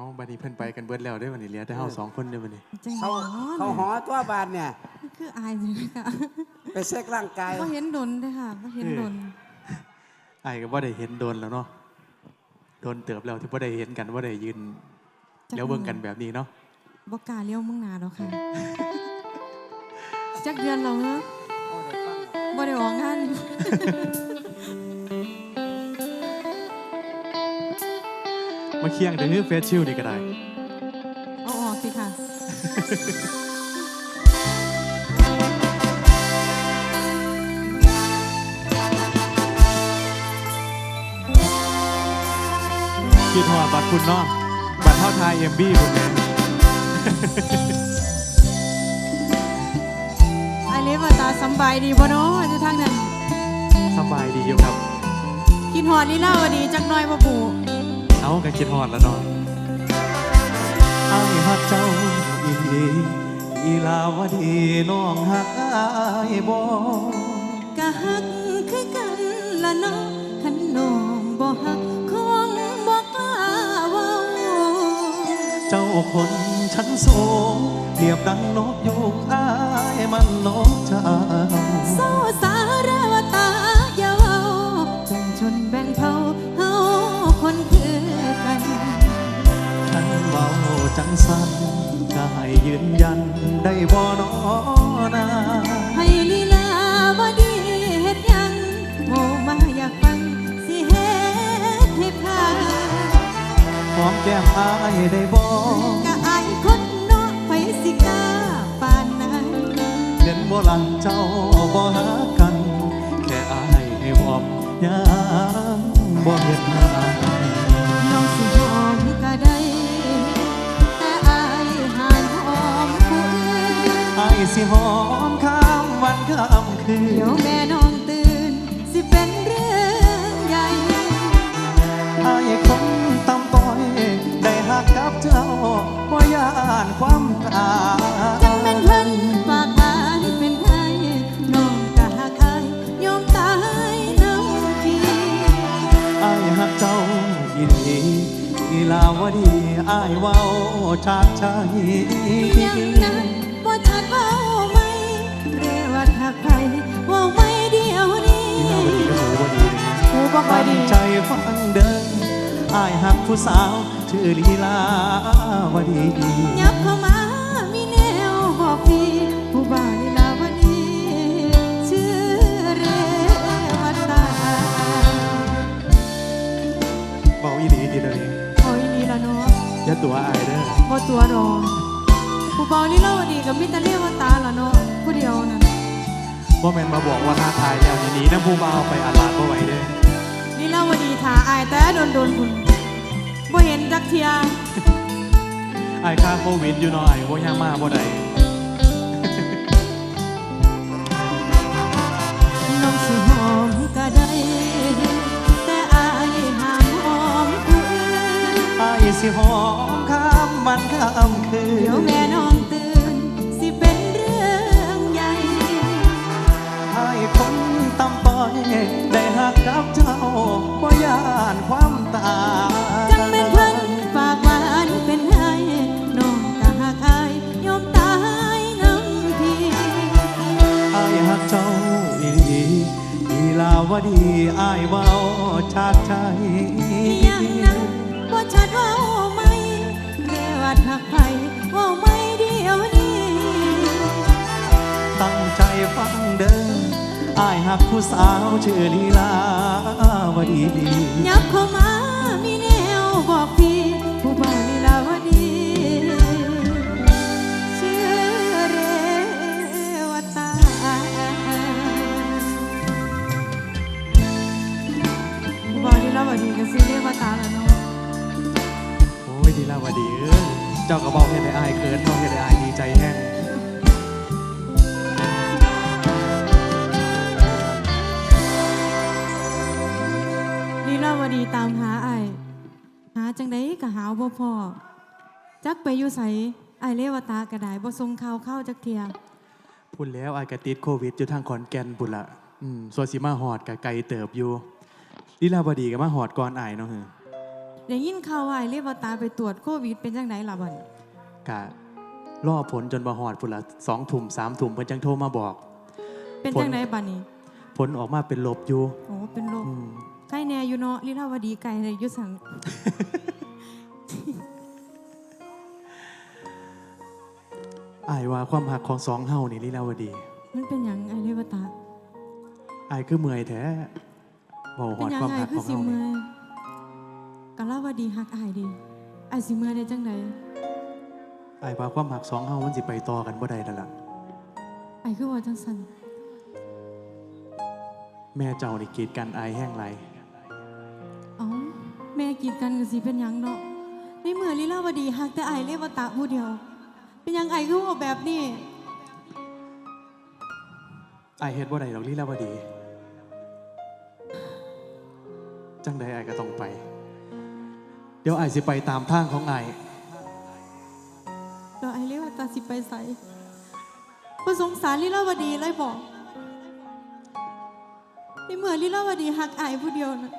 เอาบัดนี้เพิ่นไปกันเบิดแล้วได้อบัดนี้เหลือแต่เฮาสองคนเด้อบัดนี้จังเขาหวะเขาหอตัวบานเนี่ย คืออายเลยค่ะไปเช็คร่างกายว่าเห็นดนเด้อค่ะว่าเห็นดนไอ้ายก็บ่ได้เห็นโดนแล้วเนาะโดนเติบแล้วที่บ่ได้เห็นกันบ่ได้ยืนแล้วเบิ่งกันแบบนี้เนาะบ่กล้าเลี้ยวมึงหนาดอกค่ะ จักเดือนแล้วเหรอเอาเดี๋ยวฟังเอาบ่ได้ออกงาน มาเคียงแต่คือเฟซชิลนี่ก็ได้ เอาออกสิค่ะ คิดฮอดบัดคุณเนาะบัดเฮาทาย MB พุ่นแหละไอเล็บตาสำบายดีบ่เนาะอยู่ทางนั้นสบายดีอยู่ครับ กินหอดลีลาวดีจักหน่อยบ่ปู่ เอาก็คิดฮอดแล้วเนาะอ้ายฮักเจ้าอีหลีอีลาวดีน้องฮักอ้ายบ่ก็ฮักคือกันละเนาะคันน้องบ่ฮักคงบ่กล้าเว้าเจ้าคนชั้นสูงเปรียบดังนกยูงอ้ายมันนกเจ้า จังสันก็ให้ยืนยันได้บ่นอนาให้ลีลาวดีเฮ็ดหยังโมมาอยากฟังสิเฮ็ดให้พาหอมแก้มอ้ายได้บ่ก็อายคนเนาะไปสิกล้าปานนั้นเห็นบ่ลันเจ้าบ่หากัน แค่อ้ายให้หอมยังบ่เห็นหน้า สิหอมข้ามวันข้ามคืเดี๋ยวนแม่น้องตื่น สิเป็นเรื่องใหญ่อายคนตำต้อย ได้หักกับเจ้าบ่ย่านความตายจังเป็นเพิ่นฝากอายเป็นไทยน้องก็หักอายยอมตายน้ำพี่อายหักเจ้าอีหลีอีลาวดีอายเว้าจากใจยังนั้น วัดหักใครว้าไม่เดียวนี้อีลาวดีก็หูบ่กูบ่ค่อยดีใจฟังเดินอายหักผู้สาวชื่อลีลาวดียับเข้ามามีแนวบอกพี่ผู้บ่าวลีลาวดีชื่อเรวัตตาเบาอีหลีดีเลยโอ้ยนี่ละเนาะอย่าตัวอายเด้อบ่ตัวดอกผู้บ่าวลีลาวดีกับมิตร บ่แม่นมาบอกว่าท้าทายแล้วนี่หนีน้ำผู้เบาวไปอาลาดบ่ไหวเด้อลีลาวดีท่าอายแต่โดนโดนๆพุ่นบ่เห็นจักเทียอายค่าโควิดอยู่เนาะอายบ่ย่างมาบ่ได้น้องสิหอมก็ได้ แต่อายห้ามหอมผู้อื่นอายสิหอมข้ามวันข้ามคืเดี๋ยวน เจ้าอีหลีอีลาวดีอายเว้าจากใจยังนั้นบ่ชัดเว่าไหมเรวัดหักไผเว่าไม่เดียวนี้ ตั้งใจฟังเดินอายหักผู้สาวชื่อลีลาวดียับเข้ามา จักไปอยู่ไสไอายเลวตากระไดบ่ส่งข่าวเข้าจักเทียพูดแล้วอายกติดโควิดอยู่ทางขอนแก่นพุ่นละอืมส่วนสิมาหอดกับไกลเติบอยู่ลีลาวดีก็มาหอดก่อนอายเนาะเฮ้อได้ยินข่าวว่าไอ้เรวตาไปตรวจโควิดเป็นจังไดล่ะบัดนี้กะล่อผลจนบ่หอดพุ่นละสองทุ่มสามทุ่มเพิ่นจังโทรมาบอก เป็นผลจังไดบัดนี้ ผลออกมาเป็นลบอยู่โอ้เป็นโรคอืมไข้แน่อยู่เนาะลีลาวดีไก่เลยอยุสัง อายว่าความหักของสองเฮานี่ลีลาวดี มันเป็นหยังไอ้เรวตาอายคือเมื่อยแท้บ่หเป็อนดหยังความไงหักคืขอองสิเฮาเมื่นี่อยกะลาวดีฮักอายดีอายสิเมื่อยได้จังไดอายว่าความหักสองเฮามันสิไปต่อกันบ่ได้แล้วล่ะอายคือว่าจังสันแม่เจ้านี่กีดกันอายแห้งไรเอ้าแม่กีดกันก็สิเป็นหยังเนาะในเมื่อลีลาวดีฮักแต่อายเรวตาผู้เดียว เป็นหยังอายคือว่าแบบนี้อายเฮ็ดบ่ได้ดอกลีลาวดี จังใดอายก็ต้องไป เดี๋ยวอายสิไปตามทางของอายแล้วไอ้เรียกว่าตาสิไปใส่บ่สงสารลีลาวดีเลยบอกในเมื่อลีลาวดีหักอายผู้เดียวนะ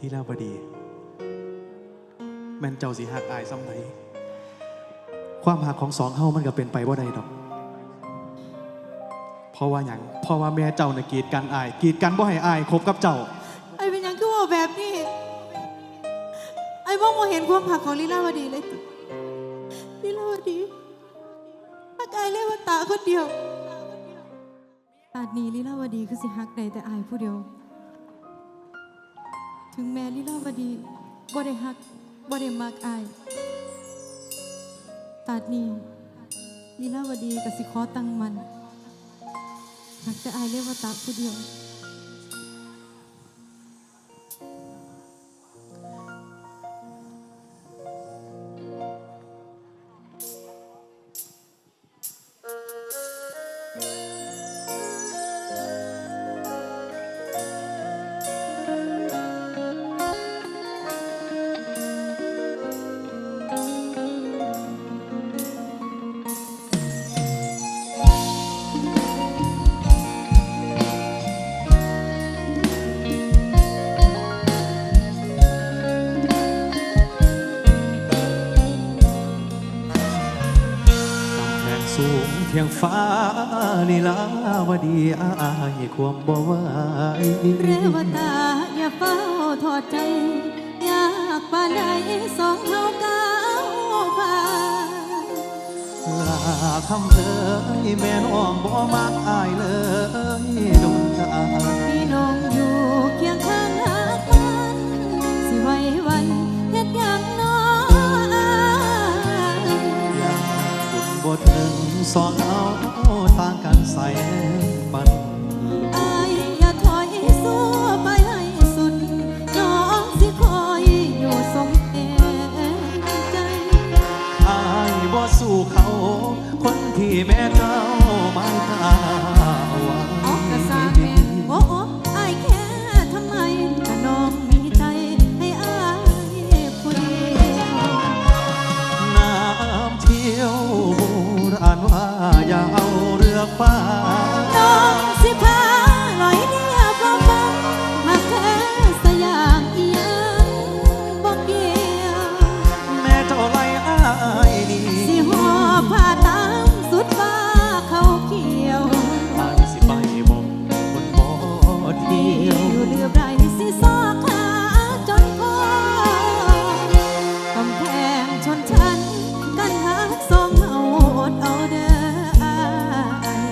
ลีลาวดี แม่นเจ้าสิหักอายซ้ำไหนความหักของสองเฮ้ามันก็เป็นไปบ่ได้ดอกเพราะว่าหยังเพราะว่าแม่เจ้าน่ะกีดกันอาย กีดกันบ่ให้อายคบกับเจ้า ไอ้เป็นหยังคือว่าแบบนี้ ไอ้บ่มาเห็นความหักของลีลาวดีเลยติลีลาวดีหักอายเรียว่าตาคนเดียวตาดนี้ลีลาวดีคือสิหักได้แต่อายผู้เดียว ถึงแม่ลีลาวดีบ่ได้หักบ่ได้มักอายตาดนี้ลีลาวดีกับสิขอตั้งมันหักแต่อายเรียกว่าตาผู้เดียว อายความบ่ไหวเรวตาอย่าเฝ้าทอดใจ อยากปานใดสองเฮาก้าวผ่านลาคำเธอแม่น้องบ่มักอายเลยดนตาพี่น้องอยู่เคียงข้างหากันสิไว้วันเฮ็ดหยังน้ออายยังบุญบ่ถึงสองเอาทางกันใส่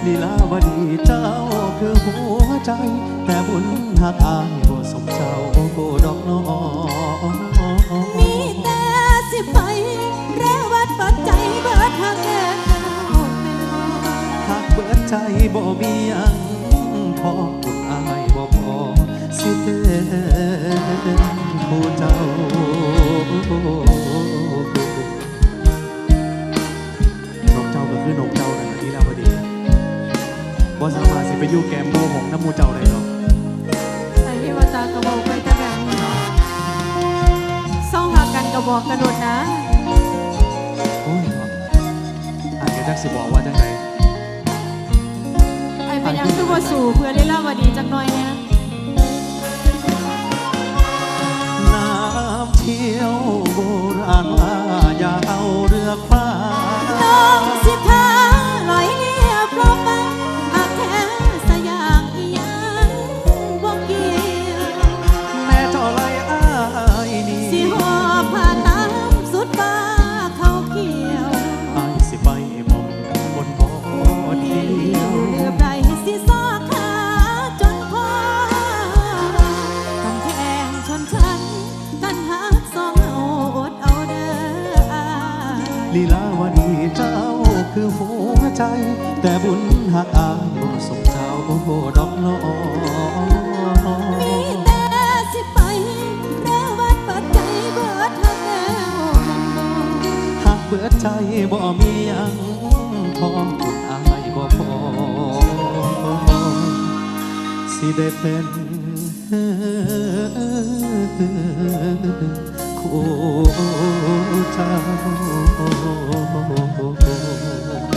ลีลาวดีเจ้าคือหัวใจ แต่บุญหักอายบ่สมเจ้าโกดอกน้องมีแต่สิไปเรวัดปัจใจยเบิดทางแก่เป็นหักเบิดใจบ่มียัง จจะจักสิบอกว่าจังไดไอ้เป็นเป็นหยังคือว่าสู่เพื่อลีลาวดีจักหน่อยเนี่ยน้ำเชี่ยวโบราณว่าอย่าเอาเรือคว้าน้องสิพา นหักสองเอาอดเอาเด้ออาลีลาวดีเจ้าคือหัวใจ แต่บุญหักอายบ่สมเจ้าดอกน้อมีแต่สิไปเรวัดปัดใจเบิดเท่าหักเบิดใจบ่มียังพอบุญอายบ่พอสิได้เป็น โคตร